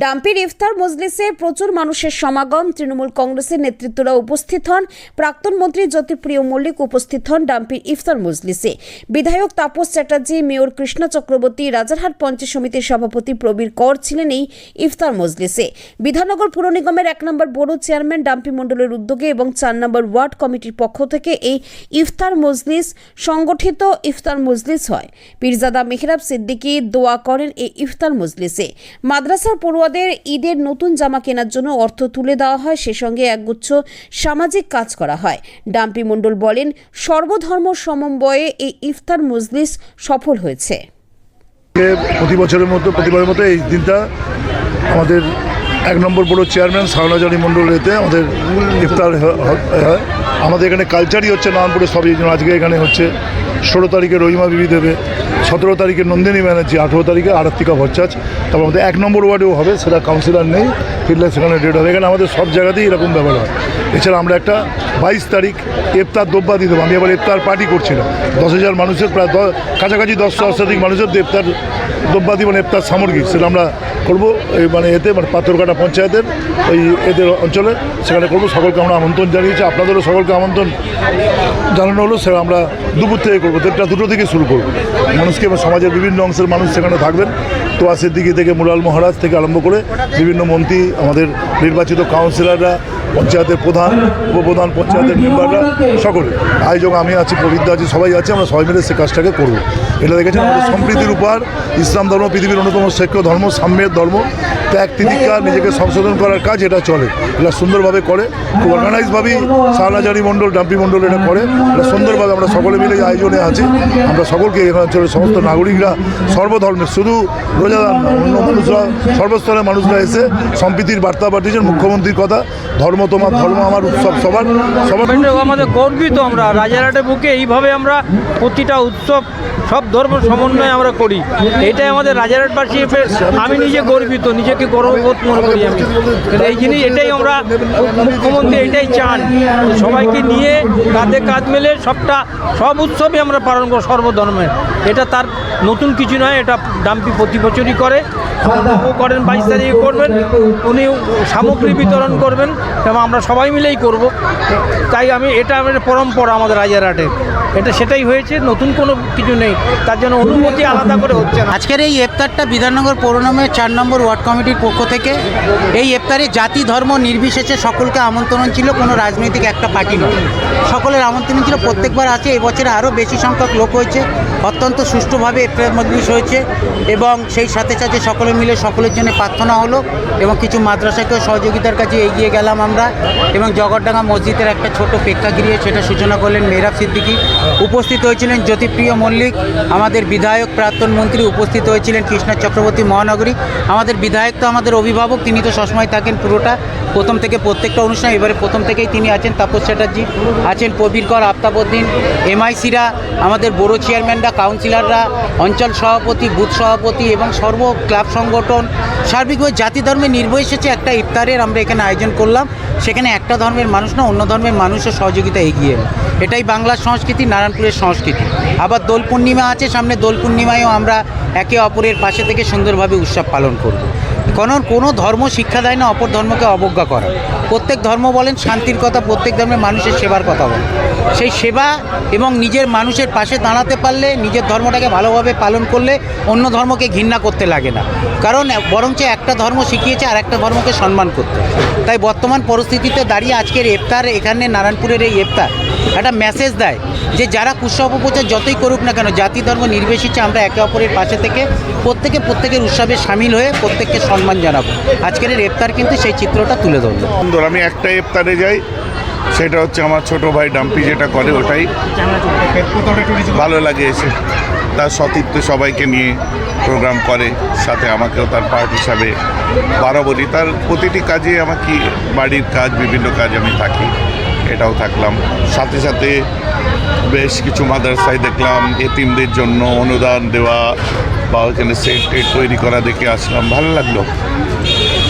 ডাম্পির ইফতার মজলিসে প্রচুর মানুষের সমাগম। তৃণমূল কংগ্রেসের নেতৃত্বরা উপস্থিত হন। প্রাক্তন মন্ত্রী জ্যোতিপ্রিয় মল্লিক উপস্থিত হন ডাম্পির ইফতার মজলিসে। বিধায়ক তাপস চ্যাটার্জি, মেয়র কৃষ্ণা চক্রবর্তী, রাজারহাট পঞ্চায়েত সমিতির সভাপতি প্রবীর কর ছিলেন এই ইফতার মজলিসে। বিধাননগর পুর নিগমের এক নম্বর বোর্ড চেয়ারম্যান ডাম্পি মণ্ডলের উদ্যোগে এবং চার নম্বর ওয়ার্ড কমিটির পক্ষ থেকে এই ইফতার মজলিস সংগঠিত ইফতার মজলিস হয়। পীরজাদা মেহরাব সিদ্দিকী দোয়া করেন এই ইফতার মজলিসে। মাদ্রাসার পড়ুয়াদের ঈদের নতুন জামা কেনার জন্য অর্থ তুলে দেওয়া হয়, সে সঙ্গে একগুচ্ছ সামাজিক কাজ করা হয়। ডাম্পি মণ্ডল বলেন, সর্বধর্ম সমন্বয়ে এই ইফতার মজলিস সফল হয়েছে। প্রতি বছরের মতো, প্রতিবারের মতো এই দিনটা আমাদের এক নম্বর বড় চেয়ারম্যান সারনাজানি মণ্ডল এতে আমাদের ইফতার হয়। আমাদের এখানে কালচারই হচ্ছে নারায়ণপুরে সব এই আজকে এখানে হচ্ছে ষোলো তারিখে রহিমা বিবি দেবে, সতেরো তারিখে নন্দিনী ব্যানার্জি, আঠেরো তারিখে আরাত্তিকা ভট্টাচ, তারপর আমাদের এক নম্বর ওয়ার্ডেও হবে, সেটা কাউন্সিলর নেই, ফিরলে সেখানে ডেট হবে। এখানে আমাদের সব জায়গাতেই এরকম ব্যাপার হয়। এছাড়া আমরা একটা বাইশ তারিখ ইফতার দোব্বা দিয়ে দেবো। আমি এবার ইফতার পার্টি করছিলাম দশ হাজার মানুষের প্রায় কাছাকাছি দশ সহস্রাধিক মানুষের ইফতার দ্রব্যাদি মানে ইফতার সামগ্রিক সেটা আমরা করব। এই মানে এতে মানে পাথরঘাটা পঞ্চায়েতের ওই এদের অঞ্চলে সেখানে করব। সকলকে আমরা আমন্ত্রণ জানিয়েছি। আপনাদেরও সকলকে আমন্ত্রণ জানানো হলো। সেটা আমরা দুপুর থেকে করব। দেড়টা, দুটো থেকে শুরু করব। মানুষকে সমাজের বিভিন্ন অংশের মানুষ সেখানে থাকবেন। তো আসের দিকে থেকে মুরাল মহারাজ থেকে আরম্ভ করে বিভিন্ন মন্ত্রী, আমাদের নির্বাচিত কাউন্সিলররা পঞ্চায়েতের প্রধান উপপ্রধান পঞ্চায়েতের মেম্বাররা সকলে। আয়োজক আমি আছি প্রবৃদ্ধ আছি সবাই আছি আমরা সবাই মিলে সে কাজটাকে করব। এটা দেখেছি আমাদের সম্প্রীতির উপহার ইসলাম ধর্ম পৃথিবীর অন্যতম শ্রেষ্ঠ ধর্ম সাম্যের ধর্ম। ত্যাগ তিতিক্ষা নিজেকে সংশোধন করার কাজ এটা চলে। এটা সুন্দরভাবে করে খুব অর্গানাইজভাবেই সাহানাজারি মণ্ডল ডাম্পি মণ্ডল এটা করে। এটা সুন্দরভাবে আমরা সকলে মিলে আয়োজনে আছি। আমরা সকলকে এখানে অঞ্চলের সমস্ত নাগরিকরা সর্বধর্মের শুধু রোজাদার না অন্য মানুষরা সর্বস্তরের মানুষরা এসে সম্প্রীতির বার্তা পাঠিয়েছেন মুখ্যমন্ত্রীর কথা। ধর্ম তোমার ধর্ম আমার উৎসব সবার সবার। আমাদের গর্বিত আমরা রাজারহাটের বুকে এইভাবে আমরা প্রতিটা উৎসব সব ধর্ম সমন্বয়ে আমরা করি। এটাই আমাদের রাজারহাটবাসী আমি নিজে গর্বিত নিজেকে গর্ববোধ মনে করি আমি। কিন্তু এই জিনিস এটাই আমরা মুখ্যমন্ত্রী এটাই চান। সবাইকে নিয়ে কাঁধে কাঁধ মেলে সবটা, সব উৎসবই আমরা পালন করব সর্বধর্মের এটা তার নতুন কিছু নয়, এটা ডাম্পি প্রতি বছরই করে। করেন, বাইশ তারিখে করবেন উনি সামগ্রী বিতরণ করবেন, এবং আমরা সবাই মিলেই করব। তাই আমি, এটা আমাদের পরম্পরা আমাদের রাজারহাটে এটা সেটাই হয়েছে, নতুন কোনো কিছু নেই। তার জন্য অনুমতি আলাদা করে হচ্ছে না। আজকের এই ইফতারটা বিধাননগর পৌর নিগমের চার নম্বর ওয়ার্ড কমিটির পক্ষ থেকে এই ইফতারে জাতি, ধর্ম নির্বিশেষে সকলকে আমন্ত্রণ ছিল, কোনো রাজনৈতিক একটা পার্টি নয়। সকলের আমন্ত্রণ ছিল, প্রত্যেকবার আছে এবছরে আরও বেশি সংখ্যক লোক হয়েছে, অত্যন্ত সুষ্ঠুভাবে ইফতার মজলিস হয়েছে এবং সেই সাথে সাথে সকলে মিলে সকলের জন্য প্রার্থনা হলো এবং কিছু মাদ্রাসাকেও সহযোগিতার কাছে এগিয়ে গেলাম আমরা এবং জগরডাঙ্গা মসজিদের একটা ছোট প্রেক্ষাগৃহে সেটা সূচনা করলেন মেহরাব সিদ্দিকী। উপস্থিত হয়েছিলেন জ্যোতিপ্রিয় মল্লিক, আমাদের বিধায়ক প্রাক্তন মন্ত্রী উপস্থিত হয়েছিলেন কৃষ্ণা চক্রবর্তী মহানগরী, আমাদের বিধায়ক তো আমাদের অভিভাবক, তিনি তো সবসময় থাকেন পুরোটা। প্রথম থেকে প্রত্যেকটা অনুষ্ঠান, এবারে প্রথম থেকেই তিনি আছেন। তাপস চ্যাটার্জি আছেন, প্রবীর কর আফতাবুদ্দিন এমআইসিরা আমাদের বড় চেয়ারম্যানরা, কাউন্সিলররা, অঞ্চল সভাপতি, বুথ সভাপতি এবং সর্ব ক্লাব সংগঠন। সার্বিকভাবে জাতি ধর্মে নির্বিশেষে একটা ইফতারের আমরা এখানে আয়োজন করলাম। সেখানে একটা ধর্মের মানুষ না, অন্য ধর্মের মানুষের সহযোগিতা এগিয়ে এটাই বাংলার সংস্কৃতি, নারায়ণপুরের সংস্কৃতি। আবার দোল পূর্ণিমা আছে, সামনে দোল পূর্ণিমায়ও আমরা একে অপরের পাশে থেকে সুন্দরভাবে উৎসব পালন করব। কারণ কোনো ধর্ম শিক্ষা দেয় না, অপর ধর্মকে অবজ্ঞা করা। প্রত্যেক ধর্ম বলেন শান্তির কথা, প্রত্যেক ধর্মের মানুষের সেবার কথা বলেন। সেই সেবা এবং নিজের মানুষের পাশে দাঁড়াতে পারলে, নিজের ধর্মটাকে ভালোভাবে পালন করলে অন্য ধর্মকে ঘৃণা করতে লাগে না। কারণ, বরঞ্চ একটা ধর্ম শিখিয়েছে আর একটা ধর্মকে সম্মান করতে। তাই বর্তমান পরিস্থিতিতে দাঁড়িয়ে আজকের ইফতার এখানে নারায়ণপুরের এই ইফতার একটা মেসেজ দেয় যে যারা কুৎসব উপচার যতই করুক না কেন জাতি ধর্ম নির্বিশেষে আমরা একে অপরের পাশে থেকে প্রত্যেকে প্রত্যেকের উৎসবে সামিল হয়ে প্রত্যেককে সম্মান জানাব। আজকের এই ইফতার কিন্তু সেই চিত্রটা তুলে ধরলো। সুন্দর আমি একটা ইফতারে যাই সেটা হচ্ছে আমার ছোট ভাই ডাম্পি যেটা করে ওটাই। ভালো লাগে এসে। তার সতীর্থ সবাইকে নিয়ে প্রোগ্রাম করে, সাথে আমাকেও তার পার্ট হিসাবে বরাবরই তার প্রতিটি কাজে আমাকে বাড়ির কাজ, বিভিন্ন কাজ আমি থাকি, এটাও থাকলাম। সাথে সাথে বেশ কিছু মাদ্রাসায় দেখলাম, এতিমদের জন্য অনুদান দেওয়া, বা ওইখানে সেট তৈরি করা দেখে আসলাম। ভালো লাগল।